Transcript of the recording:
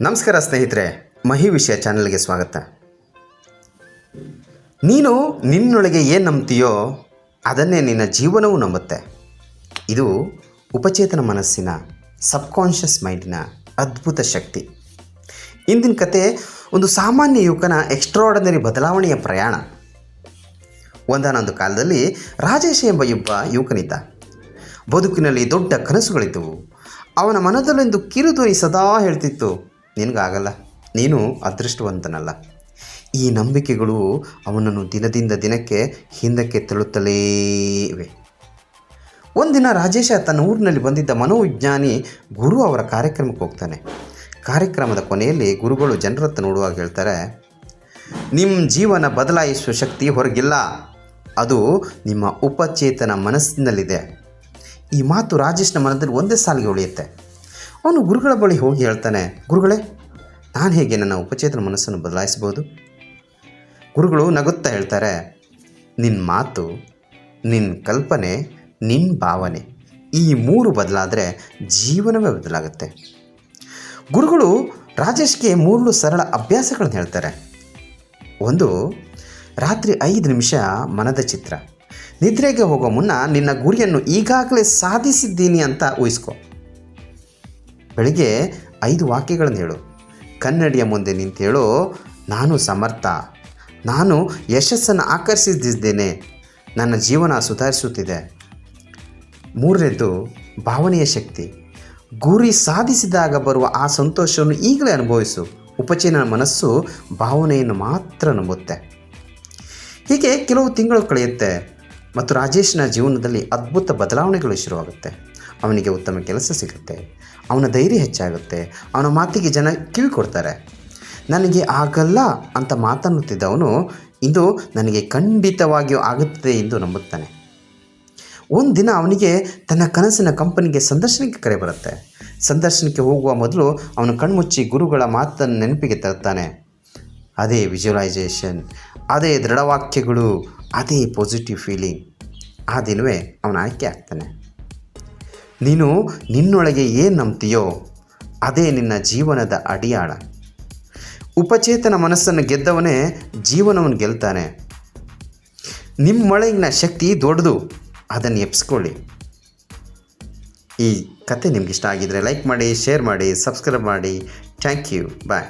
ನಮಸ್ಕಾರ ಸ್ನೇಹಿತರೆ ಮಹಿ ವಿಷಯ ಚಾನಲ್ಗೆ ಸ್ವಾಗತ. ನೀನು ನಿನ್ನೊಳಗೆ ಏನು ನಂಬ್ತೀಯೋ ಅದನ್ನೇ ನಿನ್ನ ಜೀವನವೂ ನಂಬುತ್ತೆ. ಇದು ಉಪಚೇತನ ಮನಸ್ಸಿನ, ಸಬ್ಕಾನ್ಷಿಯಸ್ ಮೈಂಡಿನ ಅದ್ಭುತ ಶಕ್ತಿ. ಇಂದಿನ ಕತೆ ಒಂದು ಸಾಮಾನ್ಯ ಯುವಕನ ಎಕ್ಸ್ಟ್ರಾರ್ಡನರಿ ಬದಲಾವಣೆಯ ಪ್ರಯಾಣ. ಒಂದಾನೊಂದು ಕಾಲದಲ್ಲಿ ರಾಜೇಶ ಎಂಬ ಒಬ್ಬ ಯುವಕನಿದ್ದ. ಬದುಕಿನಲ್ಲಿ ದೊಡ್ಡ ಕನಸುಗಳಿದ್ದವು. ಅವನ ಮನದಲ್ಲೊಂದು ಕಿರುಧ್ವನಿ ಸದಾ ಹೇಳ್ತಿತ್ತು ನಿನಗಾಗಲ್ಲ. ನೀನು ಅದೃಷ್ಟವಂತನಲ್ಲ. ಈ ನಂಬಿಕೆಗಳು ಅವನನ್ನು ದಿನದಿಂದ ದಿನಕ್ಕೆ ಹಿಂದಕ್ಕೆ ತಳ್ಳುತ್ತಲೇ ಇವೆ. ಒಂದಿನ ರಾಜೇಶ ತನ್ನ ಊರಿನಲ್ಲಿ ಬಂದಿದ್ದ ಮನೋವಿಜ್ಞಾನಿ ಗುರು ಅವರ ಕಾರ್ಯಕ್ರಮಕ್ಕೆ ಹೋಗ್ತಾನೆ. ಕಾರ್ಯಕ್ರಮದ ಕೊನೆಯಲ್ಲಿ ಗುರುಗಳು ಜನರತ್ತ ನೋಡುವಾಗ ಹೇಳ್ತಾರೆ ನಿಮ್ಮ ಜೀವನ ಬದಲಾಯಿಸುವ ಶಕ್ತಿ ಹೊರಗಿಲ್ಲ. ಅದು ನಿಮ್ಮ ಉಪಚೇತನ ಮನಸ್ಸಿನಲ್ಲಿದೆ. ಈ ಮಾತು ರಾಜೇಶ್ನ ಮನದಲ್ಲಿ ಒಂದೇ ಸಾಲಿಗೆ ಉಳಿಯುತ್ತೆ. ಅವನು ಗುರುಗಳ ಬಳಿ ಹೋಗಿ ಹೇಳ್ತಾನೆ, ಗುರುಗಳೇ, ನಾನು ಹೇಗೆ ನನ್ನ ಉಪಚೇತನ ಮನಸ್ಸನ್ನು ಬದಲಾಯಿಸಬಹುದು? ಗುರುಗಳು ನಗುತ್ತಾ ಹೇಳ್ತಾರೆ ನಿನ್ನ ಮಾತು ನಿನ್ನ ಕಲ್ಪನೆ ನಿನ್ನ ಭಾವನೆ ಈ ಮೂರು ಬದಲಾದರೆ ಜೀವನವೇ ಬದಲಾಗುತ್ತೆ. ಗುರುಗಳು ರಾಜೇಶ್ಗೆ ಮೂರು ಸರಳ ಅಭ್ಯಾಸಗಳನ್ನು ಹೇಳ್ತಾರೆ. ಒಂದು, ರಾತ್ರಿ ಐದು ನಿಮಿಷ ಮನದ ಚಿತ್ರ. ನಿದ್ರೆಗೆ ಹೋಗೋ ಮುನ್ನ ನಿನ್ನ ಗುರಿಯನ್ನು ಈಗಾಗಲೇ ಸಾಧಿಸಿದ್ದೀನಿ ಅಂತ ಊಹಿಸ್ಕೊ. ಬೆಳಿಗ್ಗೆ ಐದು ವಾಕ್ಯಗಳನ್ನು ಹೇಳು. ಕನ್ನಡಿಯ ಮುಂದೆ ನಿಂತು ನಾನು ಸಮರ್ಥ. ನಾನು ಯಶಸ್ಸನ್ನು ಆಕರ್ಷಿಸಿದ್ದೇನೆ. ನನ್ನ ಜೀವನ ಸುಧಾರಿಸುತ್ತಿದೆ. ಮೂರನೇದು ಭಾವನೆಯ ಶಕ್ತಿ. ಗುರಿ ಸಾಧಿಸಿದಾಗ ಬರುವ ಆ ಸಂತೋಷವನ್ನು ಈಗಲೇ ಅನುಭವಿಸು. ಉಪಚಯನ ಮನಸ್ಸು ಭಾವನೆಯನ್ನು ಮಾತ್ರ ನಂಬುತ್ತೆ. ಹೀಗೆ ಕೆಲವು ತಿಂಗಳು ಕಳೆಯುತ್ತೆ ಮತ್ತು ರಾಜೇಶ್ನ ಜೀವನದಲ್ಲಿ ಅದ್ಭುತ ಬದಲಾವಣೆಗಳು ಶುರುವಾಗುತ್ತೆ. ಅವನಿಗೆ ಉತ್ತಮ ಕೆಲಸ ಸಿಗುತ್ತೆ. ಅವನ ಧೈರ್ಯ ಹೆಚ್ಚಾಗುತ್ತೆ. ಅವನ ಮಾತಿಗೆ ಜನ ಕಿವಿ ಕೊಡ್ತಾರೆ ನನಗೆ ಆಗಲ್ಲ ಅಂತ ಮಾತನ್ನುತ್ತಿದ್ದವನು ಇಂದು ನನಗೆ ಖಂಡಿತವಾಗಿಯೂ ಆಗುತ್ತದೆ ಎಂದು ನಂಬುತ್ತಾನೆ. ಒಂದು ದಿನ ಅವನಿಗೆ ತನ್ನ ಕನಸಿನ ಕಂಪನಿಗೆ ಸಂದರ್ಶನಕ್ಕೆ ಕರೆ ಬರುತ್ತೆ. ಸಂದರ್ಶನಕ್ಕೆ ಹೋಗುವ ಮೊದಲು ಅವನು ಕಣ್ಮುಚ್ಚಿ ಗುರುಗಳ ಮಾತನ್ನು ನೆನಪಿಗೆ ತರುತ್ತಾನೆ. ಅದೇ ವಿಜುವಲೈಸೇಷನ್ ಅದೇ ದೃಢವಾಕ್ಯಗಳು, ಅದೇ ಪಾಸಿಟಿವ್ ಫೀಲಿಂಗ್ ಆ ದಿನವೇ ಅವನ ಆಯ್ಕೆ ಆಗ್ತಾನೆ. ನೀನು ನಿನ್ನೊಳಗೆ ಏನು ನಂಬ್ತೀಯೋ ಅದೇ ನಿನ್ನ ಜೀವನದ ಅಡಿಯಾಳ. ಉಪಚೇತನ ಮನಸ್ಸನ್ನು ಗೆದ್ದವನೇ ಜೀವನವನ್ನು ಗೆಲ್ತಾನೆ. ನಿಮ್ಮೊಳಗಿನ ಶಕ್ತಿ ದೊಡ್ಡದು, ಅದನ್ನು ಎಪ್ಸ್ಕೊಳ್ಳಿ ಈ ಕತೆ ನಿಮ್ಗಿಷ್ಟ ಆಗಿದರೆ ಲೈಕ್ ಮಾಡಿ ಶೇರ್ ಮಾಡಿ ಸಬ್ಸ್ಕ್ರೈಬ್ ಮಾಡಿ. Thank you bye